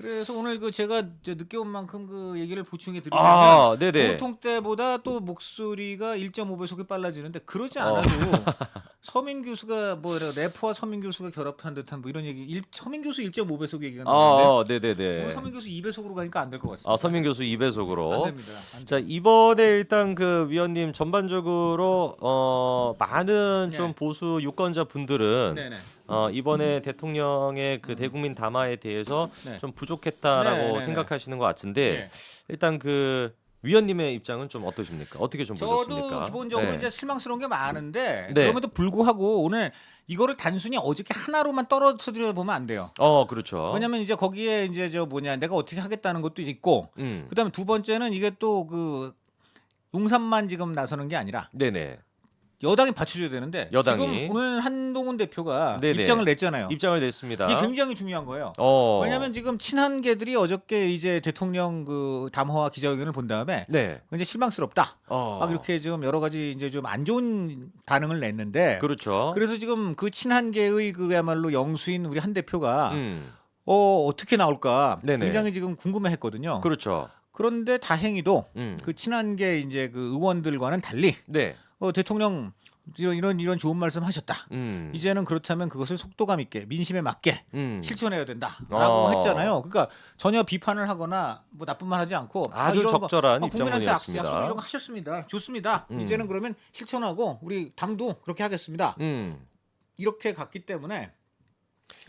그래서 오늘 그 제가 저 늦게 온 만큼 그 얘기를 보충해 드리자면 아, 네네. 보통 때보다 또 목소리가 1.5배속이 빨라지는데 그러지 어. 않아도 서민 교수가 뭐 이래 래퍼와 서민 교수가 결합한 듯한 뭐 이런 얘기 일, 서민 교수 1.5배속 얘기가 아, 나오는데 아, 네네네. 오늘 서민 교수 2배속으로 가니까 안 될 것 같습니다. 아, 서민 교수 안 2배속으로. 됩니다. 안 자, 이번에 일단 그 위원님 전반적으로 어 많은 네. 좀 보수 유권자 분들은 네네. 어 이번에 대통령의 그 대국민 담화에 대해서 네. 좀 부족했다라고 네, 네, 네. 생각하시는 것 같은데 네. 일단 그 위원님의 입장은 좀 어떠십니까? 어떻게 좀 저도 보셨습니까? 기본적으로 네. 이제 실망스러운 게 많은데 네. 그럼에도 불구하고 오늘 이거를 단순히 어저께 하나로만 떨어뜨려 보면 안 돼요. 어, 그렇죠. 왜냐면 이제 거기에 이제 저 뭐냐 내가 어떻게 하겠다는 것도 있고 음. 그다음에 두 번째는 이게 또 그 용산만 지금 나서는 게 아니라 네네. 여당이 받쳐줘야 되는데 여당이. 지금 오늘 한동훈 대표가 네네. 입장을 냈잖아요. 입장을 냈습니다. 이게 굉장히 중요한 거예요. 어. 왜냐하면 지금 친한계들이 어저께 이제 대통령 그 담화와 기자회견을 본 다음에 네. 굉장히 실망스럽다. 어. 막 이렇게 좀 여러 가지 이제 좀 안 좋은 반응을 냈는데 그렇죠. 그래서 지금 그 친한계의 그야말로 영수인 우리 한 대표가 음. 어 어떻게 나올까 네네. 굉장히 지금 궁금해했거든요. 그렇죠. 그런데 다행히도 음. 그 친한계 이제 그 의원들과는 달리 네. 어, 대통령 이런 이런 이런 좋은 말씀 하셨다. 음. 이제는 그렇다면 그것을 속도감 있게 민심에 맞게 음. 실천해야 된다라고 어. 했잖아요. 그러니까 전혀 비판을 하거나 뭐 나쁜 말 하지 않고 아, 아주 이런 거, 적절한 아, 국민한테. 약속 이런 거 하셨습니다. 좋습니다. 음. 이제는 그러면 실천하고 우리 당도 그렇게 하겠습니다. 음. 이렇게 갔기 때문에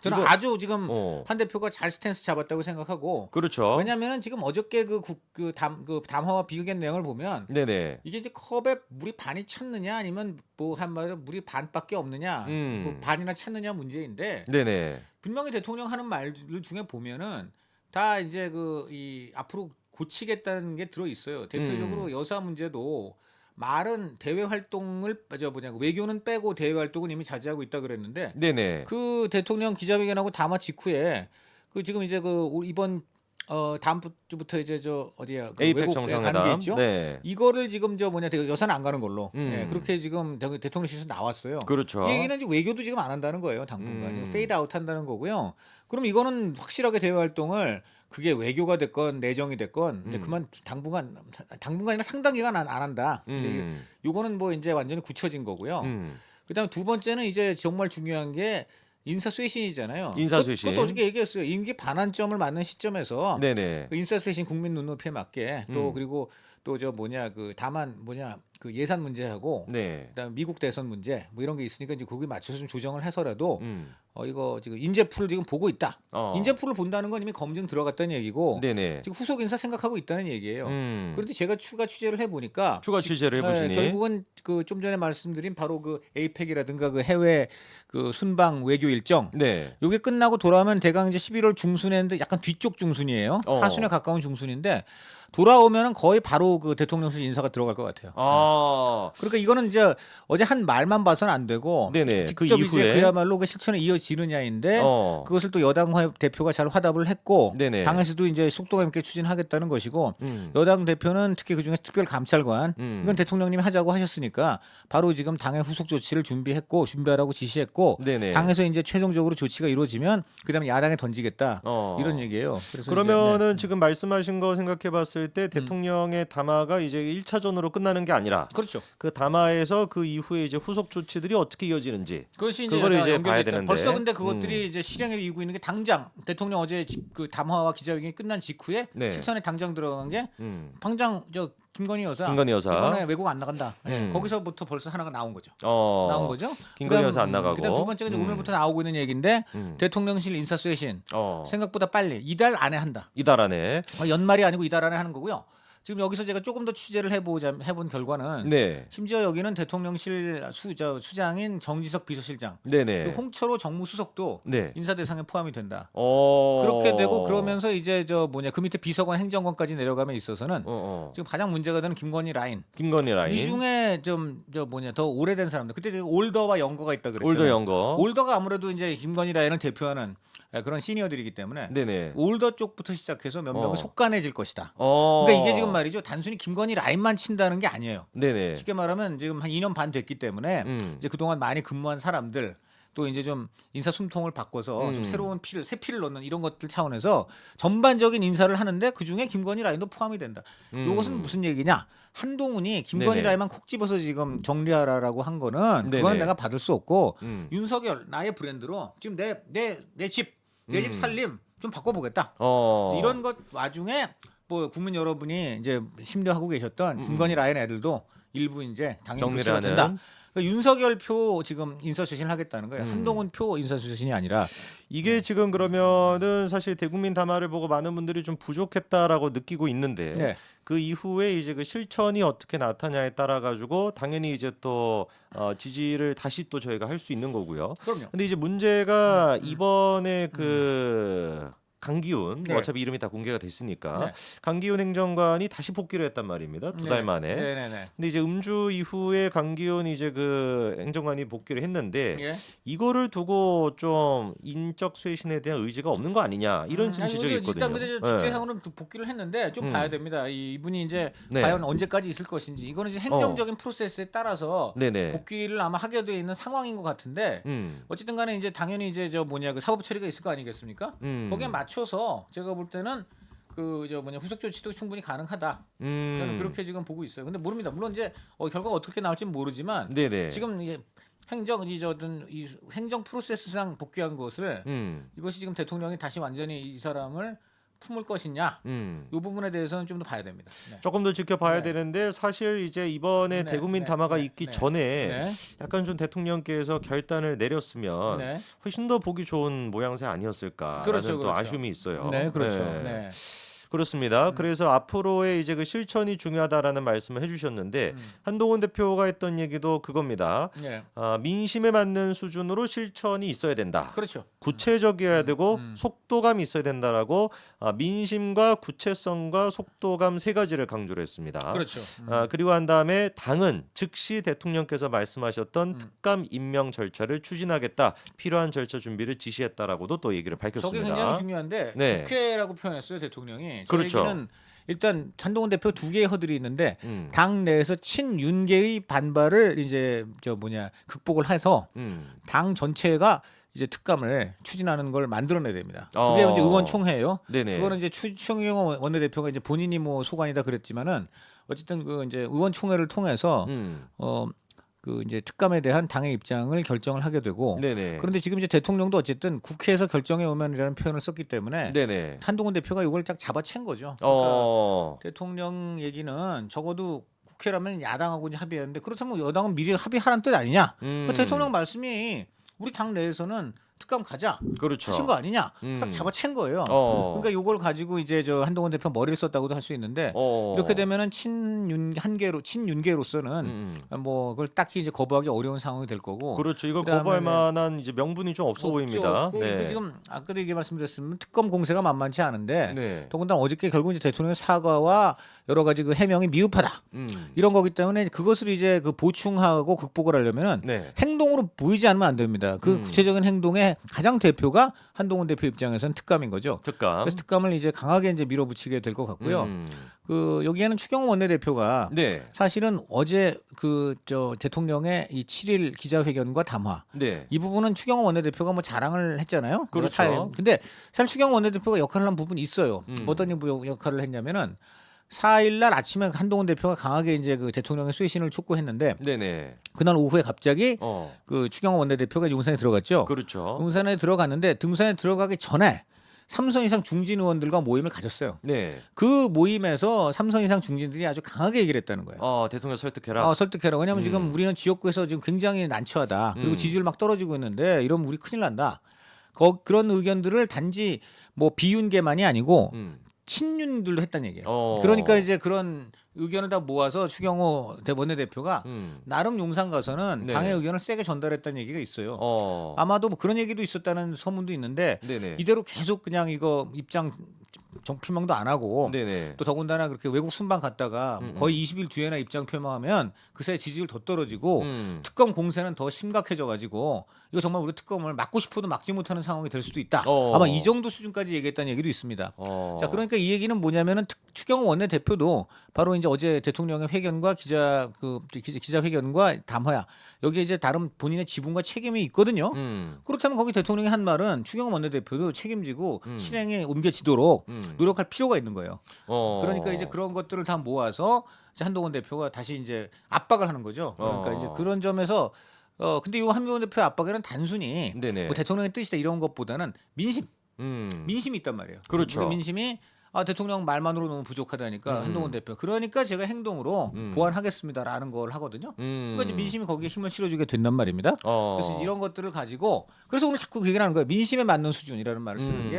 저는 이거- 아주 지금 어. 한 대표가 잘 스탠스 잡았다고 생각하고 그렇죠. 왜냐하면은 지금 어저께 그그담 그 담화와 비교된 내용을 보면 네네. 이게 이제 컵에 물이 반이 찼느냐 아니면 뭐 한마디로 물이 반밖에 없느냐 음. 뭐 반이나 찼느냐 문제인데 네네. 분명히 대통령 하는 말 중에 보면은 다 이제 그 이 앞으로 고치겠다는 게 들어 있어요. 대표적으로 음. 여사 문제도 말은 대외 활동을 저 뭐냐 외교는 빼고 대외 활동은 이미 자제하고 있다 그랬는데 네네. 그 대통령 기자회견하고 담화 직후에 그 지금 이제 그 올- 이번 어 다음 주부터 이제 저 어디야 그 에이펙 외국 가는 게 정상회담. 있죠. 네. 이거를 지금 저 뭐냐 대- 여사는 안 가는 걸로 음. 예, 그렇게 지금 대- 대통령실에서 나왔어요. 그렇죠. 이 얘기는 이제 외교도 지금 안 한다는 거예요. 당분간 음. 페이드 아웃 한다는 거고요. 그럼 이거는 확실하게 대외 활동을 그게 외교가 됐건 내정이 됐건 이제 음. 그만 당분간 당분간이나 상당 기간 안, 안 한다. 이제 음. 요거는 뭐 이제 완전히 굳혀진 거고요. 음. 그다음 에 두 번째는 이제 정말 중요한 게 인사 쇄신이잖아요. 인사 그것- 쇄신. 그것도 어저께 얘기했어요. 임기 반환점을 맞는 시점에서 네네. 그 인사 쇄신 국민 눈높이에 맞게 또 음. 그리고 또 저 뭐냐 그 다만 뭐냐 그 예산 문제하고 네. 그다음 미국 대선 문제 뭐 이런 게 있으니까 이제 거기 맞춰서 좀 조정을 해서라도 음. 어 이거 지금 인재풀을 지금 보고 있다. 어. 인재풀을 본다는 건 이미 검증 들어갔다는 얘기고 네네. 지금 후속 인사 생각하고 있다는 얘기예요. 음. 그런데 제가 추가 취재를 해 보니까 추가 취재를 해 보시니. 결국은 그 좀 전에 말씀드린 바로 그 에이펙이라든가 그 해외 그 순방 외교 일정 네. 요게 끝나고 돌아오면 대강 이제 11월 중순인데 약간 뒤쪽 중순이에요. 어. 하순에 가까운 중순인데 돌아오면은 거의 바로 그 대통령실 인사가 들어갈 것 같아요. 아. 그러니까 이거는 이제 어제 한 말만 봐서는 안 되고 네네. 그 직접 이후에. 이제 그야말로 그 실천에 이어지느냐인데 어. 그것을 또 여당 화- 대표가 잘 화답을 했고 네네. 당에서도 이제 속도감 있게 추진하겠다는 것이고 음. 여당 대표는 특히 그중에 특별 감찰관 음. 이건 대통령님이 하자고 하셨으니까 바로 지금 당의 후속 조치를 준비했고 준비하라고 지시했고 네네. 당에서 이제 최종적으로 조치가 이루어지면 그다음에 야당에 던지겠다 어. 이런 얘기예요. 그래서 그러면은 이제, 네. 지금 말씀하신 거 생각해 봤을 때 대통령의 담화가 이제 1차전으로 끝나는 게 아니라 그렇죠. 그 담화에서 그 이후에 이제 후속 조치들이 어떻게 이어지는지 그것이 이제 그거를 이제 연결돼 봐야 있다. 되는데. 벌써 근데 그것들이 음. 이제 실행에 이고 있는 게 당장 대통령 어제 지- 그 담화와 기자회견이 끝난 직후에 네. 실천에 당장 들어간 게 음. 당장 저 김건희 여사 김건희 여사. 이번에 외국 안 나간다. 예, 음. 거기서부터 벌써 하나가 나온 거죠. 어. 나온 거죠. 김건희 그다음- 여사 안 나가고. 그다음 두 번째가 이제 음. 오늘부터 나오고 있는 얘기인데 음. 대통령실 인사 쇄신 어. 생각보다 빨리 이달 안에 한다. 이달 안에. 어, 연말이 아니고 이달 안에 하는 거고요. 지금 여기서 제가 조금 더 취재를 해보자 해본 결과는 네. 심지어 여기는 대통령실 수, 저, 수장인 정지석 비서실장 네네. 그리고 홍철호 정무수석도 네. 인사 대상에 포함이 된다. 어. 그렇게 되고 그러면서 이제 저 뭐냐 그 밑에 비서관 행정관까지 내려감에 있어서는 어, 어. 지금 가장 문제가 되는 김건희 라인. 김건희 라인. 이 중에 좀 저 뭐냐 더 오래된 사람들. 그때 올더와 영거가 있다 그랬잖아요. 올더 연거. 올더가 아무래도 이제 김건희 라인을 대표하는 그런 시니어들이기 때문에 네네. 올더 쪽부터 시작해서 몇 명은 어. 속간해질 것이다. 어. 그러니까 이게 지금 말이죠. 단순히 김건희 라인만 친다는 게 아니에요. 네네. 쉽게 말하면 지금 한 2년 반 됐기 때문에 음. 이제 그동안 많이 근무한 사람들 또 이제 좀 인사 숨통을 바꿔서 음. 좀 새로운 피를 새 피를 넣는 이런 것들 차원에서 전반적인 인사를 하는데 그 중에 김건희 라인도 포함이 된다. 음. 이것은 무슨 얘기냐? 한동훈이 김건희 네네. 라인만 콕 집어서 지금 정리하라라고 한 거는. 그건 내가 받을 수 없고 음. 윤석열 나의 브랜드로 지금 내 내 내 집 내집 음. 살림 좀 바꿔보겠다. 어. 이런 것 와중에 뭐 국민 여러분이 이제 심려하고 계셨던 음. 김건희 라인 애들도 일부 이제 당연히 정리를 하는. 된다. 그러니까 윤석열 표 지금 인사쇄신을 하겠다는 거예요. 음. 한동훈 표 인사쇄신이 아니라 이게 지금 그러면은 사실 대국민 담화를 보고 많은 분들이 좀 부족했다라고 느끼고 있는데 네. 그 이후에 이제 그 실천이 어떻게 나타냐에 따라 가지고 당연히 이제 또 어, 지지를 다시 또 저희가 할 수 있는 거고요. 그럼요. 근데 이제 문제가 음, 음. 이번에 그 강기훈 네. 어차피 이름이 다 공개가 됐으니까 네. 강기훈 행정관이 다시 복귀를 했단 말입니다. 두달 네. 만에. 네네네. 근데 이제 음주 이후에 강기훈 이제 그 행정관이 복귀를 했는데 예. 이거를 두고 좀 인적 쇄신에 대한 의지가 없는 거 아니냐 이런 음, 지금 아니, 지적이 근데 있거든요. 일단 근데 이제 네. 직제상으로는 또 복귀를 했는데 좀 음. 봐야 됩니다. 이- 이분이 이제 네. 과연 언제까지 있을 것인지 이거는 이제 행정적인 프로세스에 따라서 네네. 복귀를 아마 하게 돼 있는 상황인 것 같은데 음. 어쨌든 간에 이제 당연히 이제 저 뭐냐 그 사법 처리가 있을 거 아니겠습니까? 음. 거기에 맞 춰서 제가 볼 때는 그 저 뭐냐 후속 조치도 충분히 가능하다. 음. 저는 그렇게 지금 보고 있어요. 근데 모릅니다. 물론 이제 어, 결과가 어떻게 나올지는 모르지만 네네. 지금 이게 행정 이 저든 이 행정 프로세스상 복귀한 것을 음. 이것이 지금 대통령이 다시 완전히 이 사람을 품을 것이냐 음. 이 부분에 대해서는 좀 더 봐야 됩니다. 네. 조금 더 지켜봐야 네. 되는데 사실 이제 이번에 네, 대국민 네, 담화가 네, 있기 네. 전에 네. 약간 좀 대통령께서 결단을 내렸으면 네. 훨씬 더 보기 좋은 모양새 아니었을까라는 그렇죠, 또 그렇죠. 아쉬움이 있어요. 네, 그렇죠. 네. 네. 그렇습니다. 그래서 앞으로의 이제 그 실천이 중요하다라는 말씀을 해주셨는데 음. 한동훈 대표가 했던 얘기도 그겁니다. 네. 아, 민심에 맞는 수준으로 실천이 있어야 된다. 그렇죠. 구체적이어야 되고 음. 속도감이 있어야 된다라고 아, 민심과 구체성과 속도감 세 가지를 강조를 했습니다. 그렇죠. 음. 아, 그리고 한 다음에 당은 즉시 대통령께서 말씀하셨던 음. 특감 임명 절차를 추진하겠다. 필요한 절차 준비를 지시했다라고 또 얘기를 저게 밝혔습니다. 굉장히 중요한데 네. 국회라고 표현했어요 대통령이. 저 그렇죠. 일단 한동훈 대표 두 개의 허들이 있는데 음. 당 내에서 친윤계의 반발을 이제 저 뭐냐 극복을 해서 음. 당 전체가 이제 특감을 추진하는 걸 만들어내야 됩니다. 그게 어. 이제 의원총회예요. 네네. 그거는 이제 추- 추경호 원내대표가 이제 본인이 뭐 소관이다 그랬지만은 어쨌든 그 이제 의원총회를 통해서 음. 어 그 이제 특감에 대한 당의 입장을 결정을 하게 되고 네네. 그런데 지금 이제 대통령도 어쨌든 국회에서 결정해 오면이라는 표현을 썼기 때문에 네네. 한동훈 대표가 이걸 딱 잡아챈 거죠. 그러니까 어. 대통령 얘기는 적어도 국회라면 야당하고 이제 합의했는데 그렇다면 여당은 미리 합의하라는 뜻 아니냐? 음. 그 대통령 말씀이 우리 당 내에서는 특감 가자 그렇죠. 하신 거 아니냐? 음. 딱 잡아챈 거예요. 어. 그러니까 요걸 가지고 이제 저 한동훈 대표 머리를 썼다고도 할 수 있는데 어. 이렇게 되면은 친윤 한계로 친윤계로서는 음. 뭐 그걸 딱히 이제 거부하기 어려운 상황이 될 거고. 그렇죠. 이걸 그다음에 거부할 네. 만한 이제 명분이 좀 없어 없죠. 보입니다. 그- 그 지금 아까도 얘기 말씀드렸지만 특검 공세가 만만치 않은데 네. 더군다나 어저께 결국 이제 대통령의 사과와 여러 가지 그 해명이 미흡하다 음. 이런 거기 때문에 그것을 이제 그 보충하고 극복을 하려면은 네. 행동으로 보이지 않으면 안 됩니다. 그 음. 구체적인 행동의 가장 대표가 한동훈 대표 입장에서는 특감인 거죠. 특감. 그래서 특감을 이제 강하게 이제 밀어붙이게 될 것 같고요. 음. 그 여기에는 추경호 원내대표가 네. 사실은 어제 그 저 대통령의 이 7일 기자회견과 담화 네. 이 부분은 추경호 원내대표가 뭐 자랑을 했잖아요. 그렇죠. 근데 사실 추경호 원내대표가 역할을 한 부분이 있어요. 음. 어떤 부- 역할을 했냐면은 4일 날 아침에 한동훈 대표가 강하게 이제 그 대통령의 쇄신을 촉구했는데 네네. 그날 오후에 갑자기 어. 그 추경호 원내대표가 용산에 들어갔죠. 그렇죠. 용산에 들어갔는데 등산에 들어가기 전에 삼선 이상 중진 의원들과 모임을 가졌어요. 네. 그 모임에서 삼선 이상 중진들이 아주 강하게 얘기를 했다는 거예요. 어, 대통령 설득해라. 아, 설득해라. 왜냐하면 음. 지금 우리는 지역구에서 지금 굉장히 난처하다. 그리고 음. 지지율 막 떨어지고 있는데 이러면 우리 큰일 난다. 거, 그런 의견들을 단지 뭐 비윤계만이 아니고 음. 친윤들도 했다는 얘기예요. 어. 그러니까 이제 그런 의견을 다 모아서 추경호 대 원내대표가 음. 나름 용산 가서는 네. 당의 의견을 세게 전달했다는 얘기가 있어요. 어. 아마도 뭐 그런 얘기도 있었다는 소문도 있는데 네네. 이대로 계속 그냥 이거 입장 정 표명도 안 하고 네네. 또 더군다나 그렇게 외국 순방 갔다가 음, 거의 20일 뒤에나 입장 표명하면 그새 지지율 더 떨어지고 음. 특검 공세는 더 심각해져 가지고 이거 정말 우리 특검을 막고 싶어도 막지 못하는 상황이 될 수도 있다. 어. 아마 이 정도 수준까지 얘기했다는 얘기도 있습니다. 어. 자, 그러니까 이 얘기는 뭐냐면은 특- 추경호 원내 대표도 바로 이제 어제 대통령의 회견과 기자 그 기자, 기자 회견과 담화야 여기에 이제 다른 본인의 지분과 책임이 있거든요. 음. 그렇다면 거기 대통령이 한 말은 추경호 원내 대표도 책임지고 음. 실행에 옮겨지도록 음. 노력할 필요가 있는 거예요. 어. 그러니까 이제 그런 것들을 다 모아서 이제 한동훈 대표가 다시 이제 압박을 하는 거죠. 그러니까 어. 이제 그런 점에서 어 근데 이 한동훈 대표 압박에는 단순히 네네. 뭐 대통령의 뜻이다 이런 것보다는 민심, 음. 민심이 있단 말이에요. 그렇죠. 우리 민심이 아 대통령 말만으로 너무 부족하다니까 음. 한동훈 대표. 그러니까 제가 행동으로 음. 보완하겠습니다라는 걸 하거든요. 음. 그러니까 이제 민심이 거기에 힘을 실어주게 된단 말입니다. 어. 그래서 이런 것들을 가지고 그래서 오늘 자꾸 그 얘기를 하는 거예요. 민심에 맞는 수준이라는 말을 쓰는 음.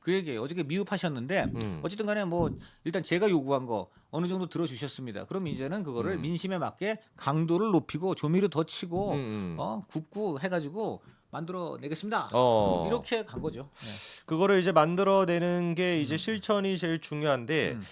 게그 얘기예요. 어저께 미흡하셨는데 음. 어쨌든 간에 뭐 일단 제가 요구한 거 어느 정도 들어주셨습니다. 그럼 이제는 그거를 음. 민심에 맞게 강도를 높이고 조미료 더 치고 음, 음. 어 굽고 해가지고 만들어 내겠습니다. 어. 이렇게 간 거죠. 네. 그거를 이제 만들어내는 게 이제 실천이 제일 중요한데 음.